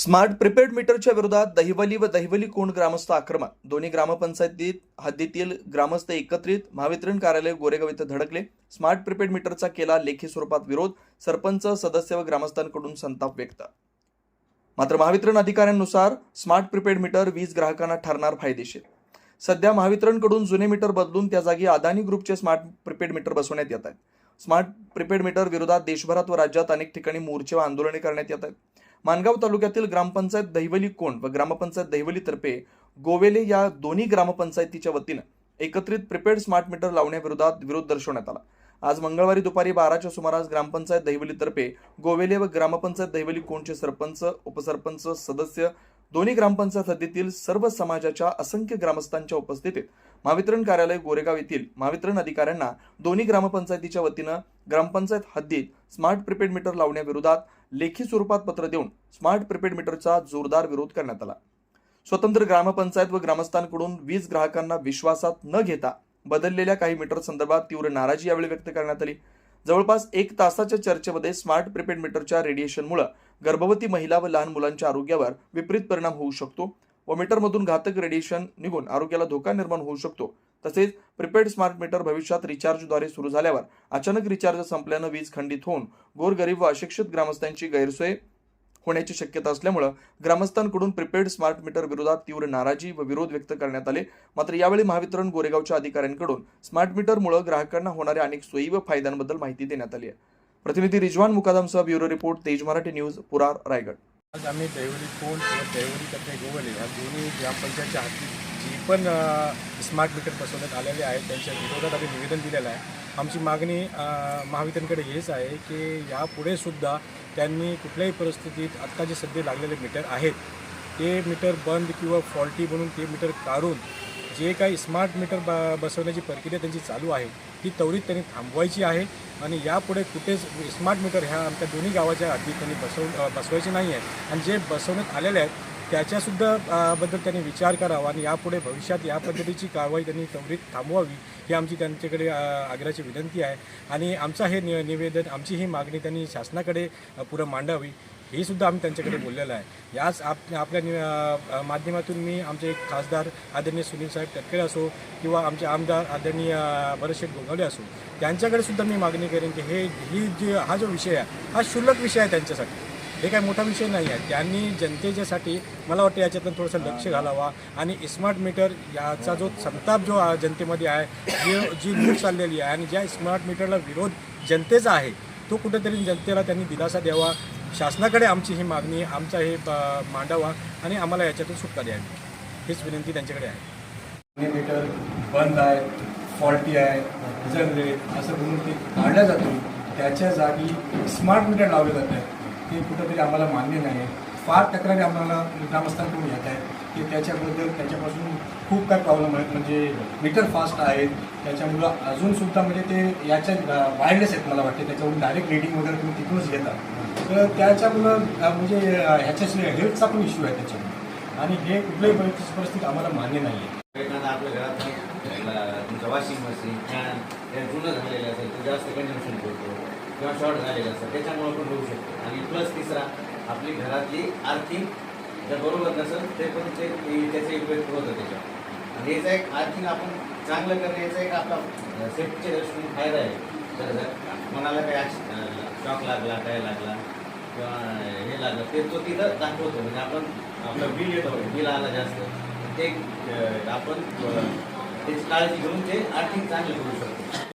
Smart prepaid मीटरच्या विरोधात दहिवली व दहिवली कोंड ग्रामस्थ आक्रमण. दोन्ही ग्रामपंचायतीत हद्दीतील ग्रामस्थ एकत्रित महावितरण कार्यालय गोरेगाव इथं धडकले. स्मार्ट प्रिपेड मीटरचा केला लेखी स्वरूपात विरोध सरपंच सदस्य व ग्रामस्थांकडून संताप व्यक्त. मात्र महावितरण अधिकाऱ्यांनुसार स्मार्ट प्रिपेड मीटर वीज ग्राहकांना ठरणार फायदेशीर. सध्या महावितरणकडून जुने मीटर बदलून त्या जागी अदानी ग्रुपचे स्मार्ट प्रिपेड मीटर बसवण्यात येत आहेत. स्मार्ट प्रिपेड मीटर विरोधात देशभरात व राज्यात अनेक ठिकाणी मोर्चे व आंदोलने करण्यात येत आहेत. मानगाव तालुक्यातील ग्रामपंचायत दहिवली कोंड व ग्रामपंचायत दहिवलीतर्फे गोवेले या दोन्ही ग्रामपंचायतीच्या वतीनं एकत्रित प्रिपेड स्मार्ट मीटर लावण्याविरोधात विरोध दर्शवण्यात आला. आज मंगळवारी दुपारी बाराच्या सुमारास ग्रामपंचायत दहिवलीतर्फे गोवेले व ग्रामपंचायत दहिवली कोंडचे सरपंच उपसरपंच सदस्य दोन्ही ग्रामपंचायत हद्दीतील सर्व समाजाच्या असंख्य ग्रामस्थांच्या उपस्थितीत महावितरण कार्यालय गोरेगाव येथील महावितरण अधिकाऱ्यांना दोन्ही ग्रामपंचायतीच्या वतीनं ग्रामपंचायत हद्दीत स्मार्ट प्रिपेड मीटर लावण्याविरोधात लेखी स्वरूपात पत्र देऊन स्मार्ट प्रिपेड मीटरचा जोरदार विरोध करण्यात आला. स्वतंत्र ग्रामपंचायत व ग्रामस्थांकडून वीज ग्राहकांना विश्वासात न घेता बदललेल्या काही मीटर संदर्भात तीव्र नाराजी यावेळी व्यक्त करण्यात आली. जवळपास एक तासाच्या चर्चेमध्ये स्मार्ट प्रिपेड मीटरच्या रेडिएशनमुळे गर्भवती महिला व लहान मुलांच्या आरोग्यावर विपरीत परिणाम होऊ शकतो व मीटरमधून घातक रेडिएशन निघून आरोग्याला धोका निर्माण होऊ शकतो तसेच प्रिपेड स्मार्ट मीटर भविष्यात रिचार्जद्वारे सुरू झाल्यावर अचानक रिचार्ज संपल्यानं वीज खंडित होऊन गोरगरीब व अशिक्षित ग्रामस्थांची गैरसोय होण्याची शक्यता असल्यामुळं ग्रामस्थांकडून प्रिपेड स्मार्ट मीटर विरोधात तीव्र नाराजी व विरोध व्यक्त करण्यात आले. मात्र यावेळी महावितरण गोरेगावच्या अधिकाऱ्यांकडून स्मार्ट मीटरमुळे ग्राहकांना होणाऱ्या अनेक सोयी व फायद्यांबद्दल माहिती देण्यात आली आहे. प्रतिनिधी रिजवान मुकादमसह ब्युरो रिपोर्ट तेज मराठी न्यूज पुरार रायगड. आज आम्ही दैवली कोण व दैवली कथे गोवले या दोन्ही ग्रामपंचायतच्या हाती पण स्मार्ट मीटर बसवण्यात आलेले आहेत. त्यांच्या विरोधात आम्ही निवेदन दिलेलं आहे. आमची मागणी महावितरणकडे हेच आहे की यापुढे सुद्धा त्यांनी कुठल्याही परिस्थितीत आत्ता जे सध्या लागलेले मीटर आहेत ते मीटर बंद किंवा फॉल्टी म्हणून ते मीटर काढून जे काही स्मार्ट मीटर ब बसवण्याची प्रक्रिया त्यांची चालू आहे ती त्वरित त्यांनी थांबवायची आहे. आणि यापुढे कुठेच स्मार्ट मीटर ह्या आमच्या दोन्ही गावाच्या हद्दीत त्यांनी बसव बसवायचे नाही आहे आणि जे बसवण्यात आलेले आहेत त्याच्यासुद्धा बद्दल त्यांनी विचार करावा आणि यापुढे भविष्यात या पद्धतीची कारवाई त्यांनी त्वरित थांबवावी ही आमची त्यांच्याकडे आग्रहाची विनंती आहे. आणि आमचा हे नि निवेदन आमची ही मागणी त्यांनी शासनाकडे पुरं पुढं मांडावी हे सुद्धा आम्ही त्यांच्याकडे बोललेलं आहे. याच आप आपल्या माध्यमातून मी आमचे एक खासदार आदरणीय सुनील साहेब तटकरे असो किंवा आमचे आमदार आदरणीय भरतशेठ गोगावले असो त्यांच्याकडे सुद्धा मी मागणी करेन की हे ही जी हा जो विषय आहे हा क्षुल्लक विषय आहे त्यांच्यासाठी. हे काय मोठा विषय नाही आहे. त्यांनी जनतेच्यासाठी मला वाटतं याच्यातून थोडंसं लक्ष घालावा. आणि स्मार्ट मीटर याचा जो संताप जो जनतेमध्ये आहे जी जी लूट चाललेली आहे आणि ज्या स्मार्ट मीटरला विरोध जनतेचा आहे तो कुठेतरी जनतेला त्यांनी दिलासा द्यावा. शासनाकडे आमची ही मागणी आमचा हे मांडावा आणि आम्हाला याच्यातून सुटका द्यावी. हीच विनंती त्यांच्याकडे आहे. मीटर बंद आहे फॉल्टी आहे जनरेट असं म्हणून ते काढलं जातो त्याच्या जागी स्मार्ट मीटर लावले जात आहे ते कुठंतरी आम्हाला मान्य नाही आहे फार तक्रारी आम्हाला ग्रामस्थांकडून येत आहेत की त्याच्याबद्दल त्याच्यापासून खूप काय प्रॉब्लेम आहेत. म्हणजे मीटर फास्ट आहेत. त्याच्यामुळं अजूनसुद्धा म्हणजे ते याच्या वायरलेस आहेत मला वाटते. त्याच्यावरून डायरेक्ट रेडिंग वगैरे तुम्ही तिथूनच घेता. तर त्याच्यामुळं म्हणजे ह्याच्याशी हेल्थचा पण इश्यू आहे त्याच्यामुळे. आणि हे कुठल्याही परिस्थिती आम्हाला मान्य नाही आहे आपल्या घरात वॉशिंग मशीन फॅन ते जुनं झालेलं असेल तर जास्त कंजम्पशन करतो किंवा शॉर्ट झालेलं असेल त्याच्यामुळे पण होऊ शकतो. आणि प्लस तिसरा आपली घरातली आर्थिंग जर बरोबर नसेल ते पण ते त्याचे त्याचा इफेक्ट होतं त्याच्यावर. आणि याचा एक आर्थिंग आपण चांगलं करणं याचा एक आपला सेफ्टीच्या दृष्टीने फायदा आहे. तर जर कोणाला काही शॉक लागला काय लागला किंवा हे लागलं ते तो तिथं दाखवतो. म्हणजे आपण आपलं बिल येतो बिल आला जास्त. ते आपण त्याची काळजी घेऊन ते आर्थिक चांगले करू शकतो